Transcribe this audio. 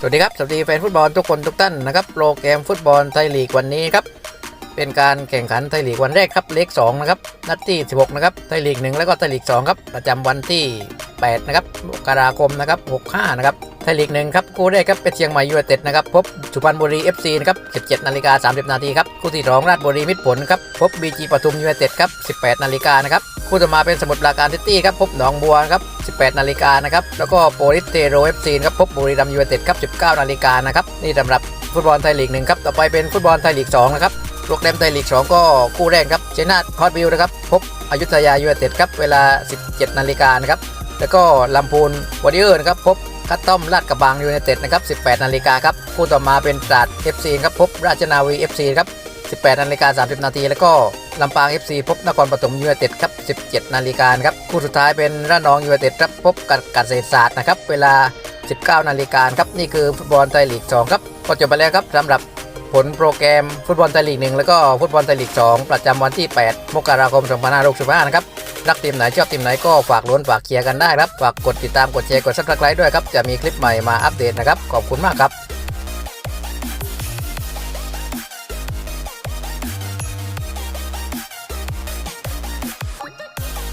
สวัสดีครับ สวัสดีแฟนฟุตบอลทุกคนทุกท่านนะครับ โปรแกรมฟุตบอลไทยลีกวันนี้ครับ เป็นการแข่งขันไทยลีกวันแรกครับเลข2นะครับ นัดที่ 16 นะครับ ไทยลีก 1 แล้วก็ไทยลีก 2 ครับ ประจำวันที่ 8 นะครับมกราคมนะครับ 65 นะครับ ไทยลีก 1 ครับ คู่แรกครับเป็นเชียงใหม่ยูไนเต็ดนะครับ พบสุพรรณบุรี FC นะครับ 17 นาฬิกา 30 นาทีครับ คู่ที่ 2 ราชบุรีมิตรผลครับ พบ BG ปทุมยูไนเต็ดครับ 18 นาฬิกานะครับ คู่ต่อมาเป็นสมุทรปราการซิตี้ครับพบหนองบัวครับ 18 นาฬิกานะครับ แล้วก็โปลิสเทโรเอฟซีนครับพบบุรีรัมย์ยูไนเต็ดครับ 19 นาฬิกานะครับ นี่สำหรับฟุตบอลไทยลีกหนึ่งครับ ต่อไปเป็นฟุตบอลไทยลีก2นะครับ โปรแกรมไทยลีก 2 ก็คู่แรกครับเชนาทฮอตวิวนะครับ พบอยุธยายูไนเต็ดครับ เวลา 17 นาฬิกานะครับ แล้วก็ลำพูนวอริเออร์นะครับ พบคัตตอมลาดกระบังยูไนเต็ดนะครับ 18 นาฬิกาครับ คู่ต่อมาเป็นตราด FC ครับ พบราชนาวี FC ครับ 18นาฬิกา30 นาทีแล้วก็ลำปาง FC พบนครปฐมยูไนเต็ดครับ 17 นาฬิกาครับคู่สุดท้ายเป็นระนองยูไนเต็ดครับพบกับเกษตรศาสตร์นะครับเวลา 19 นาฬิกาครับนี่คือฟุตบอลไทยลีก 2 ครับก็จบไปแล้วครับสำหรับผลโปรแกรมฟุตบอลไทยลีก 1 แล้วก็ฟุตบอลไทยลีก 2 ประจำวันที่ 8 มกราคม 2565 นะครับรักทีมไหนชอบทีมไหนก็ฝากลุ้นฝากเชียร์กันได้ครับฝากกดติดตามกดแชร์กดซับสไครต์ด้วยครับจะมีคลิปใหม่มาอัปเดตนะครับขอบคุณมากครับ